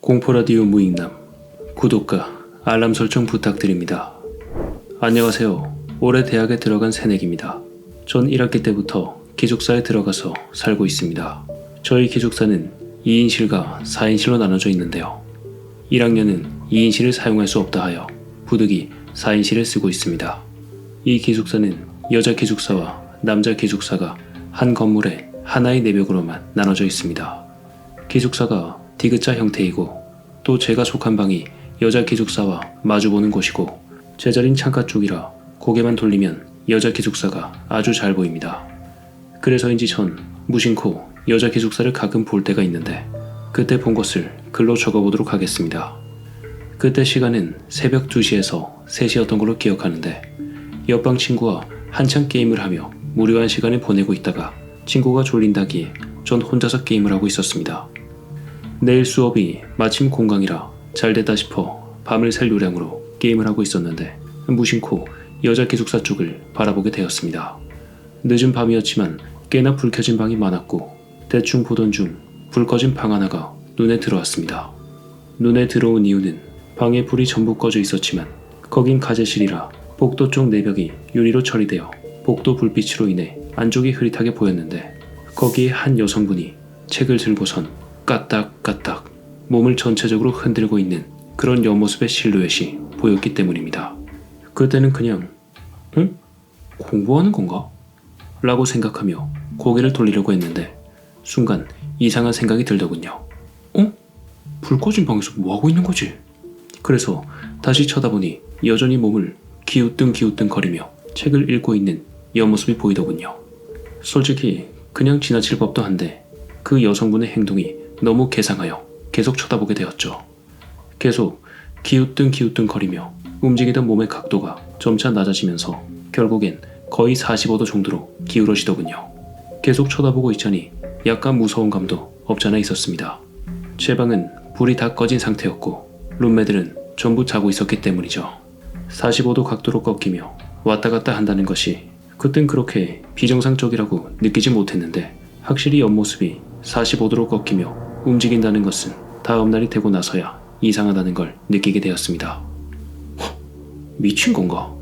공포라디오 무익남 구독과 알람 설정 부탁드립니다. 안녕하세요. 올해 대학에 들어간 새내기입니다. 전 1학기 때부터 기숙사에 들어가서 살고 있습니다. 저희 기숙사는 2인실과 4인실로 나눠져 있는데요. 1학년은 2인실을 사용할 수 없다 하여 부득이 4인실을 쓰고 있습니다. 이 기숙사는 여자 기숙사와 남자 기숙사가 한 건물에 하나의 내벽으로만 나눠져 있습니다. 기숙사가 디귿자 형태이고 또 제가 속한 방이 여자 기숙사와 마주보는 곳이고 제자린 창가 쪽이라 고개만 돌리면 여자 기숙사가 아주 잘 보입니다. 그래서인지 전 무심코 여자 기숙사를 가끔 볼 때가 있는데 그때 본 것을 글로 적어보도록 하겠습니다. 그때 시간은 새벽 2시에서 3시였던 걸로 기억하는데 옆방 친구와 한창 게임을 하며 무료한 시간을 보내고 있다가 친구가 졸린다기에 전 혼자서 게임을 하고 있었습니다. 내일 수업이 마침 공강이라 잘 됐다 싶어 밤을 샐 요량으로 게임을 하고 있었는데 무심코 여자 기숙사 쪽을 바라보게 되었습니다. 늦은 밤이었지만 꽤나 불 켜진 방이 많았고 대충 보던 중 불 꺼진 방 하나가 눈에 들어왔습니다. 눈에 들어온 이유는 방에 불이 전부 꺼져 있었지만 거긴 가제실이라 복도 쪽 내벽이 유리로 처리되어 복도 불빛으로 인해 안쪽이 흐릿하게 보였는데 거기에 한 여성분이 책을 들고선 까딱까딱 몸을 전체적으로 흔들고 있는 그런 옆모습의 실루엣이 보였기 때문입니다. 그때는 그냥 응? 공부하는 건가? 라고 생각하며 고개를 돌리려고 했는데 순간 이상한 생각이 들더군요. 어? 불 꺼진 방에서 뭐하고 있는 거지? 그래서 다시 쳐다보니 여전히 몸을 기우뚱 기우뚱 거리며 책을 읽고 있는 옆모습이 보이더군요. 솔직히 그냥 지나칠 법도 한데 그 여성분의 행동이 너무 개상하여 계속 쳐다보게 되었죠. 계속 기우뚱 기우뚱 거리며 움직이던 몸의 각도가 점차 낮아지면서 결국엔 거의 45도 정도로 기울어지더군요. 계속 쳐다보고 있자니 약간 무서운 감도 없잖아 있었습니다. 제 방은 불이 다 꺼진 상태였고 룸메들은 전부 자고 있었기 때문이죠. 45도 각도로 꺾이며 왔다 갔다 한다는 것이 그땐 그렇게 비정상적이라고 느끼지 못했는데 확실히 옆모습이 45도로 꺾이며 움직인다는 것은 다음 날이 되고 나서야 이상하다는 걸 느끼게 되었습니다. 헉, 미친 건가?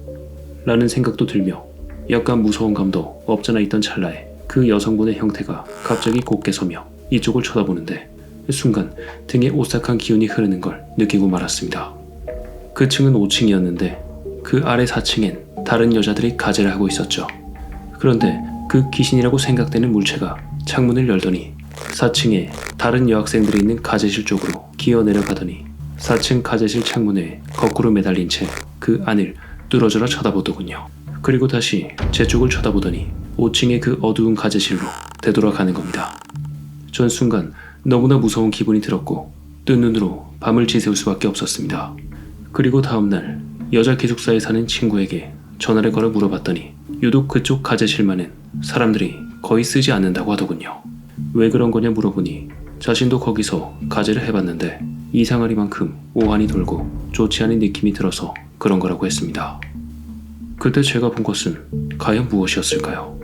라는 생각도 들며 약간 무서운 감도 없잖아 있던 찰나에 그 여성분의 형태가 갑자기 곧게 서며 이쪽을 쳐다보는데 순간 등에 오싹한 기운이 흐르는 걸 느끼고 말았습니다. 그 층은 5층이었는데 그 아래 4층엔 다른 여자들이 가재를 하고 있었죠. 그런데 그 귀신이라고 생각되는 물체가 창문을 열더니 4층에 다른 여학생들이 있는 가재실 쪽으로 기어 내려가더니 4층 가재실 창문에 거꾸로 매달린 채 그 안을 뚫어져라 쳐다보더군요. 그리고 다시 제 쪽을 쳐다보더니 5층의 그 어두운 가재실로 되돌아가는 겁니다. 전 순간 너무나 무서운 기분이 들었고 뜬 눈으로 밤을 지새울 수밖에 없었습니다. 그리고 다음날 여자 기숙사에 사는 친구에게 전화를 걸어 물어봤더니 유독 그쪽 가재실만은 사람들이 거의 쓰지 않는다고 하더군요. 왜 그런 거냐 물어보니 자신도 거기서 가재를 해봤는데 이상하리만큼 오한이 돌고 좋지 않은 느낌이 들어서 그런 거라고 했습니다. 그때 제가 본 것은 과연 무엇이었을까요?